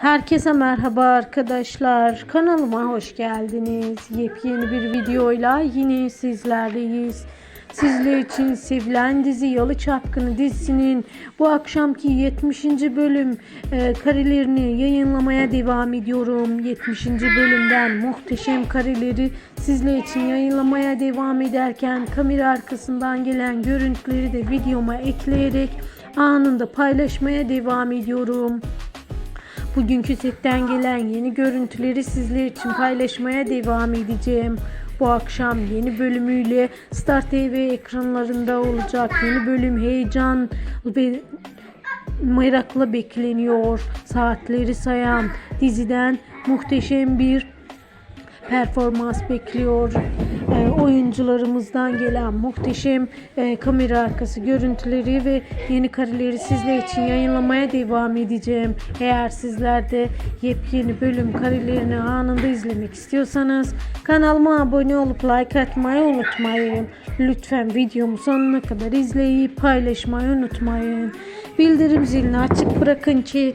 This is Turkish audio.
Herkese merhaba arkadaşlar. Kanalıma hoş geldiniz. Yepyeni bir videoyla yine sizlerleyiz. Sizler için sevilen dizi Yalı Çapkını dizisinin bu akşamki 70. bölüm e, karelerini yayınlamaya devam ediyorum. 70. bölümden muhteşem kareleri sizler için yayınlamaya devam ederken kamera arkasından gelen görüntüleri de videoma ekleyerek anında paylaşmaya devam ediyorum. Bugünkü setten gelen yeni görüntüleri sizler için paylaşmaya devam edeceğim. Bu akşam yeni bölümüyle Star TV ekranlarında olacak. Yeni bölüm heyecan ve merakla bekleniyor. Saatleri sayan diziden muhteşem bir performans bekliyor. Ee, oyuncularımızdan gelen muhteşem e, kamera arkası görüntüleri ve yeni kareleri sizler için yayınlamaya devam edeceğim. Eğer sizler de yepyeni bölüm karelerini anında izlemek istiyorsanız kanalıma abone olup like atmayı unutmayın. Lütfen videomu sonuna kadar izleyip paylaşmayı unutmayın. Bildirim zilini açık bırakın ki